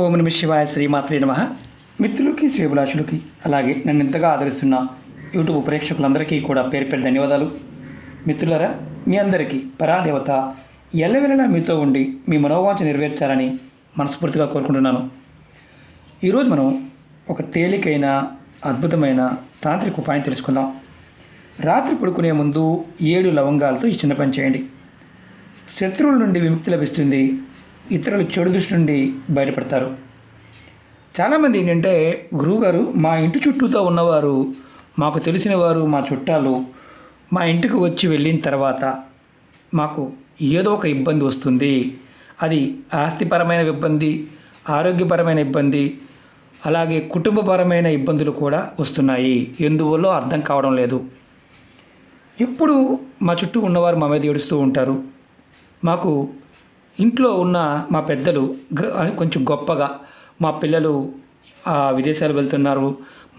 ఓం నమ శివాయ శ్రీమాత్రే నమ. మిత్రులకి శ్రీభిలాషులకి అలాగే నన్ను ఇంతగా ఆదరిస్తున్న యూట్యూబ్ ప్రేక్షకులందరికీ కూడా పేరు పేరు ధన్యవాదాలు. మిత్రులరా మీ అందరికీ పరాదేవత ఎల్లవెల్లలా మీతో ఉండి మీ మనోవాంఛ నెరవేర్చాలని మనస్ఫూర్తిగా కోరుకుంటున్నాను. ఈరోజు మనం ఒక తేలికైన అద్భుతమైన తాంత్రిక ఉపాయం తెలుసుకుందాం. రాత్రి పడుకునే ముందు ఏడు లవంగాలతో ఈ చిన్న పని చేయండి. శత్రువుల నుండి విముక్తి లభిస్తుంది. ఇతరుల చెడు దృష్టి నుండి బయటపడతారు. చాలామంది ఏంటంటే గురువుగారు మా ఇంటి చుట్టూతో ఉన్నవారు మాకు తెలిసిన వారు మా చుట్టాలు మా ఇంటికి వచ్చి వెళ్ళిన తర్వాత మాకు ఏదో ఒక ఇబ్బంది వస్తుంది. అది ఆస్తిపరమైన ఇబ్బంది ఆరోగ్యపరమైన ఇబ్బంది అలాగే కుటుంబపరమైన ఇబ్బందులు కూడా వస్తున్నాయి. ఎందువల్ల అర్థం కావడం లేదు. ఎప్పుడు మా చుట్టూ ఉన్నవారు మా మీద ఏడుస్తూ ఉంటారు. మాకు ఇంట్లో ఉన్న మా పెద్దలు గ- కొంచెం గొప్పగా మా పిల్లలు ఆ, విదేశాలు వెళ్తున్నారు.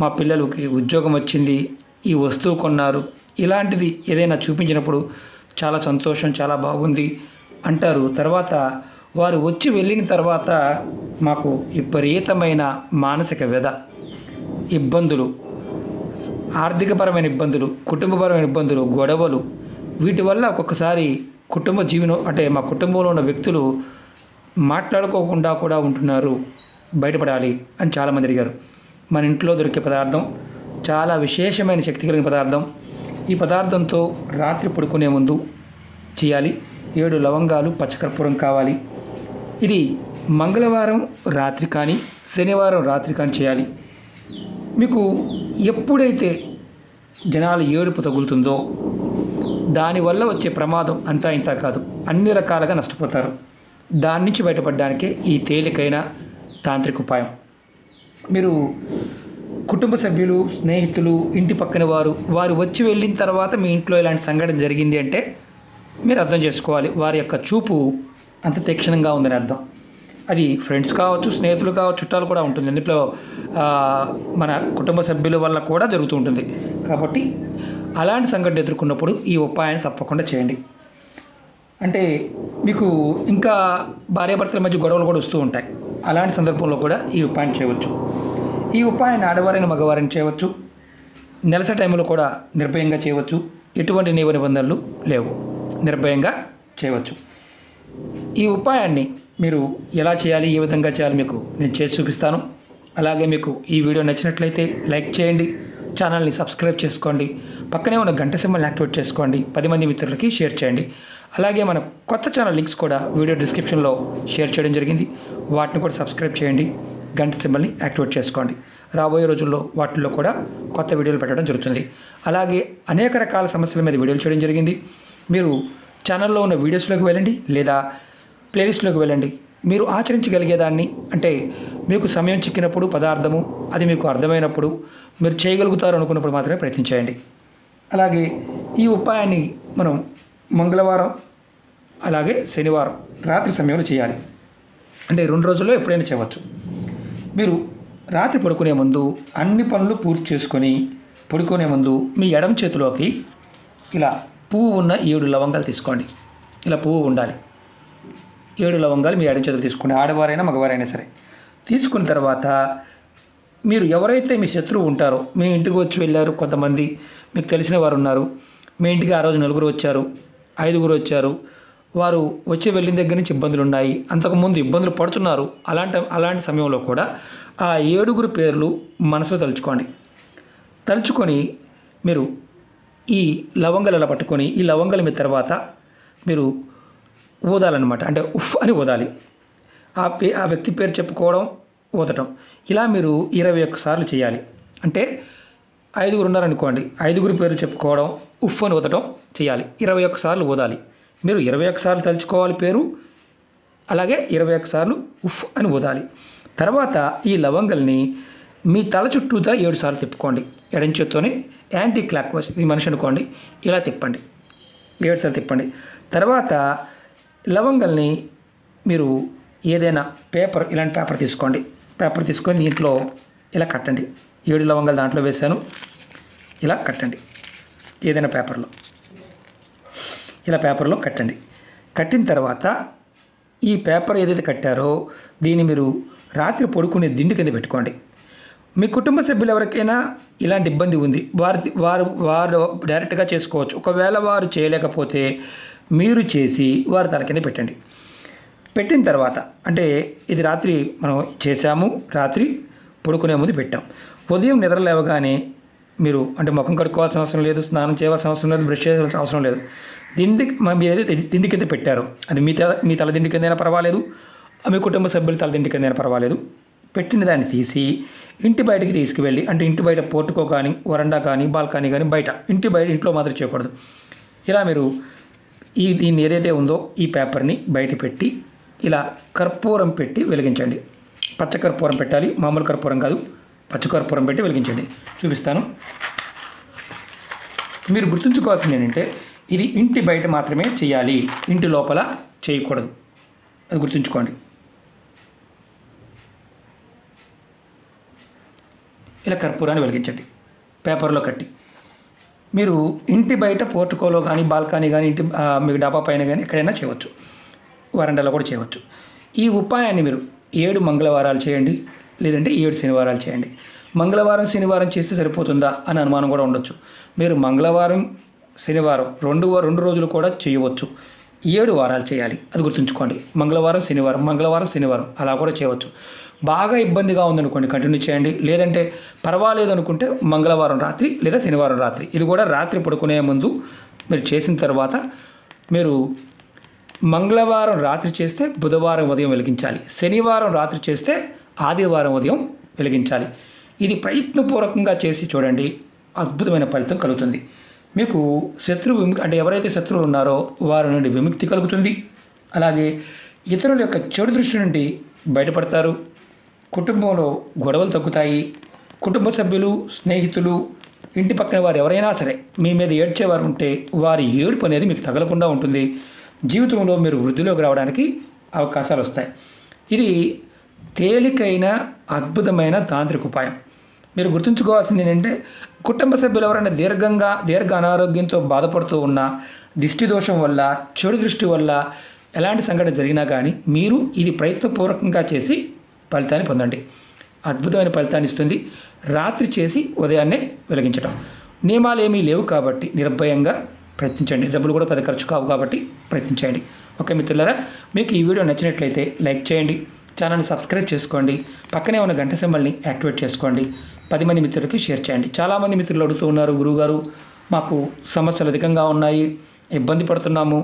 మా పిల్లలకి ఉద్యోగం వచ్చింది. ఈ వస్తువు కొన్నారు. ఇలాంటిది ఏదైనా చూపించినప్పుడు చాలా సంతోషం చాలా బాగుంది అంటారు. తర్వాత వారు వచ్చి వెళ్ళిన తర్వాత మాకు విపరీతమైన మానసిక వ్యధ ఇబ్బందులు ఆర్థికపరమైన ఇబ్బందులు కుటుంబపరమైన ఇబ్బందులు గొడవలు వీటి వల్ల ఒక్కొక్కసారి కుటుంబ జీవనం అంటే మా కుటుంబంలో ఉన్న వ్యక్తులు మాట్లాడుకోకుండా కూడా ఉంటున్నారు బయటపడాలి అని చాలామంది అడిగారు. మన ఇంట్లో దొరికే పదార్థం చాలా విశేషమైన శక్తి కలిగిన పదార్థం. ఈ పదార్థంతో రాత్రి పడుకునే ముందు చేయాలి. ఏడు లవంగాలు పచ్చకర్పూరం కావాలి. ఇది మంగళవారం రాత్రి కానీ శనివారం రాత్రి కానీ చేయాలి. మీకు ఎప్పుడైతే జనాలు ఏడుపు తగులుతుందో దానివల్ల వచ్చే ప్రమాదం అంతా ఇంత కాదు. అన్ని రకాలుగా నష్టపోతారు. దాని నుంచి బయటపడడానికే ఈ తేలికైన తాంత్రిక ఉపాయం. మీరు కుటుంబ సభ్యులు స్నేహితులు ఇంటి పక్కన వారు వారు వచ్చి వెళ్ళిన తర్వాత మీ ఇంట్లో ఇలాంటి సంఘటన జరిగింది అంటే మీరు అర్థం చేసుకోవాలి. వారి యొక్క చూపు అంత తీక్షణంగా ఉందని అర్థం. అది ఫ్రెండ్స్ కావచ్చు స్నేహితులు కావచ్చు చుట్టాలు కూడా ఉంటుంది. ఇందులో మన కుటుంబ సభ్యుల వల్ల కూడా జరుగుతూ ఉంటుంది. కాబట్టి అలాంటి సంఘటన ఎదుర్కొన్నప్పుడు ఈ ఉపాయాన్ని తప్పకుండా చేయండి. అంటే మీకు ఇంకా భార్యాభర్తల మధ్య గొడవలు కూడా వస్తూ ఉంటాయి. అలాంటి సందర్భంలో కూడా ఈ ఉపాయం చేయవచ్చు. ఈ ఉపాయాన్ని ఆడవారైన మగవారిని చేయవచ్చు. నెలస టైంలో కూడా నిర్భయంగా చేయవచ్చు. ఎటువంటి నియమ నిబంధనలు లేవు. నిర్భయంగా చేయవచ్చు. ఈ ఉపాయాన్ని మీరు ఎలా చేయాలి ఏ విధంగా చేయాలి మీకు నేను చేసి చూపిస్తాను. అలాగే మీకు ఈ వీడియో నచ్చినట్లయితే లైక్ చేయండి ఛానల్ని సబ్స్క్రైబ్ చేసుకోండి పక్కనే ఉన్న గంట సింబల్ని యాక్టివేట్ చేసుకోండి పది మంది మిత్రులకి షేర్ చేయండి. అలాగే మన కొత్త ఛానల్ లింక్స్ కూడా వీడియో డిస్క్రిప్షన్లో షేర్ చేయడం జరిగింది. వాటిని కూడా సబ్స్క్రైబ్ చేయండి గంట సింబల్ని యాక్టివేట్ చేసుకోండి. రాబోయే రోజుల్లో వాటిల్లో కూడా కొత్త వీడియోలు పెట్టడం జరుగుతుంది. అలాగే అనేక రకాల సమస్యల మీద వీడియోలు చేయడం జరిగింది. మీరు ఛానల్లో ఉన్న వీడియోస్లోకి వెళ్ళండి లేదా ప్లేలిస్ట్లోకి వెళ్ళండి. మీరు ఆచరించగలిగేదాన్ని అంటే మీకు సమయం చిక్కినప్పుడు పదార్థము అది మీకు అర్థమైనప్పుడు మీరు చేయగలుగుతారు అనుకున్నప్పుడు మాత్రమే ప్రయత్నించేయండి అలాగే ఈ ఉపాయాన్ని మనం మంగళవారం అలాగే శనివారం రాత్రి సమయంలో చేయాలి. అంటే రెండు రోజుల్లో ఎప్పుడైనా చేయవచ్చు. మీరు రాత్రి పడుకునే ముందు అన్ని పనులు పూర్తి చేసుకొని పడుకునే ముందు మీ ఎడమ చేతిలోకి ఇలా పువ్వు ఉన్న ఏడు లవంగాలు తీసుకోండి. ఇలా పువ్వు ఉండాలి. ఏడు లవంగాలు మీ ఎడమ చేతులు తీసుకోండి ఆడవారైనా మగవారైనా సరే. తీసుకున్న తర్వాత మీరు ఎవరైతే మీ శత్రువు ఉంటారో మీ ఇంటికి వచ్చి వెళ్ళారు కొంతమంది మీకు తెలిసిన వారు ఉన్నారు మీ ఇంటికి ఆ రోజు నలుగురు వచ్చారు ఐదుగురు వచ్చారు వారు వచ్చి వెళ్ళిన దగ్గర నుంచి ఇబ్బందులు ఉన్నాయి అంతకుముందు ఇబ్బందులు పడుతున్నారు అలాంటి అలాంటి సమయంలో కూడా ఆ ఏడుగురు పేర్లు మనసులో తలుచుకోండి. తలుచుకొని మీరు ఈ లవంగాలు అలా పట్టుకొని ఈ లవంగాల మీద తర్వాత మీరు ఊదాలన్నమాట. అంటే ఉఫ్ అని ఊదాలి. ఆ పే ఆ వ్యక్తి పేరు చెప్పుకోవడం ఊదటం. ఇలా మీరు ఇరవై ఒక్క సార్లు చేయాలి. అంటే ఐదుగురు ఉన్నారనుకోండి ఐదుగురు పేరు చెప్పుకోవడం ఉఫ్ అని ఊదటం చేయాలి. ఇరవై ఒక్క సార్లు ఊదాలి. మీరు ఇరవై ఒక్క సార్లు తలుచుకోవాలి పేరు అలాగే ఇరవై ఒక్క సార్లు ఉఫ్ అని ఊదాలి. తర్వాత ఈ లవంగల్ని మీ తల చుట్టూతా ఏడు సార్లు తిప్పుకోండి. ఎడం చేత్తోనే యాంటీ క్లాక్ వైజ్ ఈ మనిషి అనుకోండి ఇలా తిప్పండి. ఏడు సార్లు తిప్పండి. తర్వాత లవంగల్ని మీరు ఏదైనా పేపర్ ఇలాంటి పేపర్ తీసుకోండి. పేపర్ తీసుకొని దీంట్లో ఇలా కట్టండి. ఏడు లవంగాలు దాంట్లో వేశాను. ఇలా కట్టండి. ఏదైనా పేపర్లో. ఇలా పేపర్లో కట్టండి. కట్టిన తర్వాత ఈ పేపర్ ఏదైతే కట్టారో దీన్ని మీరు రాత్రి పడుకునే దిండు కింద పెట్టుకోండి. మీ కుటుంబ సభ్యులు ఎవరికైనా ఇలాంటి ఇబ్బంది ఉంది. వారి వారు వారు డైరెక్ట్గా చేసుకోవచ్చు. ఒకవేళ వారు చేయలేకపోతే మీరు చేసి వారి తల కింద పెట్టండి. పెట్టిన తర్వాత అంటే ఇది రాత్రి మనం చేసాము రాత్రి పడుకునే ముందు పెట్టాం. ఉదయం నిద్ర లేవగానే మీరు అంటే ముఖం కడుక్కోవాల్సిన అవసరం లేదు స్నానం చేయవలసిన అవసరం లేదు బ్రష్ చేయాల్సిన అవసరం లేదు. దిండి మీరు ఏదైతే దిండి కింద పెట్టారో అది మీ తల మీ తల దిండి కిందైనా పర్వాలేదు మీ కుటుంబ సభ్యుల తల దిండి కిందైనా పర్వాలేదు. పెట్టిన దాన్ని తీసి ఇంటి బయటకి తీసుకువెళ్ళి అంటే ఇంటి బయట పోర్టుకో కానీ వరండా కానీ బాల్కనీ కానీ బయట ఇంటి బయట ఇంట్లో మాత్రం చేయకూడదు. ఇలా మీరు ఈ దీన్ని ఏదైతే ఉందో ఈ పేపర్ని బయట పెట్టి ఇలా కర్పూరం పెట్టి వెలిగించండి. పచ్చ కర్పూరం పెట్టాలి మామూలు కర్పూరం కాదు పచ్చ కర్పూరం పెట్టి వెలిగించండి. చూపిస్తాను. మీరు గుర్తుంచుకోవాల్సింది ఏంటంటే ఇది ఇంటి బయట మాత్రమే చేయాలి ఇంటి లోపల చేయకూడదు. అది గుర్తుంచుకోండి. ఇలా కర్పూరాన్ని వెలిగించండి. పేపర్లో కట్టి. మీరు ఇంటి బయట పోర్టుకోలో కానీ బాల్కనీ కానీ ఇంటి మీ మీకు డాబా పైన కానీ ఎక్కడైనా చేయవచ్చు. వరండాలో కూడా చేయవచ్చు. ఈ ఉపాయాన్ని మీరు ఏడు మంగళవారాలు చేయండి లేదంటే ఏడు శనివారాలు చేయండి. మంగళవారం శనివారం చేస్తే సరిపోతుందా అని అనుమానం కూడా ఉండొచ్చు. మీరు మంగళవారం శనివారం రెండు రెండు రోజులు కూడా చేయవచ్చు. ఏడు వారాలు చేయాలి. అది గుర్తుంచుకోండి. మంగళవారం శనివారం మంగళవారం శనివారం అలా కూడా చేయవచ్చు. బాగా ఇబ్బందిగా ఉందనుకోండి కంటిన్యూ చేయండి. లేదంటే పర్వాలేదు అనుకుంటే మంగళవారం రాత్రి లేదా శనివారం రాత్రి. ఇది కూడా రాత్రి పడుకునే ముందు మీరు చేసిన తర్వాత మీరు మంగళవారం రాత్రి చేస్తే బుధవారం ఉదయం వెలిగించాలి. శనివారం రాత్రి చేస్తే ఆదివారం ఉదయం వెలిగించాలి. ఇది ప్రయత్నపూర్వకంగా చేసి చూడండి. అద్భుతమైన ఫలితం కలుగుతుంది. మీకు శత్రువు విముక్తి అంటే ఎవరైతే శత్రువులు ఉన్నారో వారి నుండి విముక్తి కలుగుతుంది. అలాగే ఇతరుల యొక్క చెడు దృష్టి నుండి బయటపడతారు. కుటుంబంలో గొడవలు తగ్గుతాయి. కుటుంబ సభ్యులు స్నేహితులు ఇంటి పక్కన వారు ఎవరైనా సరే మీ మీద ఏడ్చేవారు ఉంటే వారి ఏడుపు అనేది మీకు తగలకుండా ఉంటుంది. జీవితంలో మీరు వృద్ధిలోకి రావడానికి అవకాశాలు వస్తాయి. ఇది తేలికైన అద్భుతమైన తాంత్రిక ఉపాయం. మీరు గుర్తుంచుకోవాల్సింది ఏంటంటే కుటుంబ సభ్యులు ఎవరైనా దీర్ఘంగా దీర్ఘ అనారోగ్యంతో బాధపడుతూ ఉన్నా దిష్టి దోషం వల్ల చెడు దృష్టి వల్ల ఎలాంటి సంఘటన జరిగినా కానీ మీరు ఇది ప్రయత్నపూర్వకంగా చేసి ఫలితాన్ని పొందండి. అద్భుతమైన ఫలితాన్ని ఇస్తుంది. రాత్రి చేసి ఉదయాన్నే వెలిగించడం నియమాలు ఏమీ లేవు కాబట్టి నిర్భయంగా ప్రయత్నించండి. డబ్బులు కూడా పెద్ద ఖర్చు కావు కాబట్టి ప్రయత్నించండి ఓకే మిత్రులారా మీకు ఈ వీడియో నచ్చినట్లయితే లైక్ చేయండి. ఛానల్ని సబ్స్క్రైబ్ చేసుకోండి. పక్కనే ఉన్న గంట సింబల్ని యాక్టివేట్ చేసుకోండి. పది మంది మిత్రులకి షేర్ చేయండి. చాలామంది మిత్రులు అడుగుతూ ఉన్నారు గురువుగారు మాకు సమస్యలు అధికంగా ఉన్నాయి ఇబ్బంది పడుతున్నాము.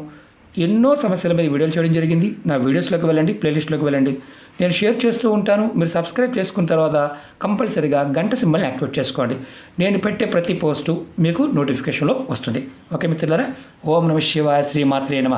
ఎన్నో సమస్యల మీద వీడియోలు చేయడం జరిగింది. నా వీడియోస్లోకి వెళ్ళండి ప్లేలిస్ట్లోకి వెళ్ళండి. నేను షేర్ చేస్తూ ఉంటాను. మీరు సబ్స్క్రైబ్ చేసుకున్న తర్వాత కంపల్సరీగా గంట సింబల్ని యాక్టివేట్ చేసుకోండి. నేను పెట్టే ప్రతి పోస్టు మీకు నోటిఫికేషన్లో వస్తుంది. ఓకే మిత్రులారా ఓం నమ శివాయ శ్రీమాత్రే నమ.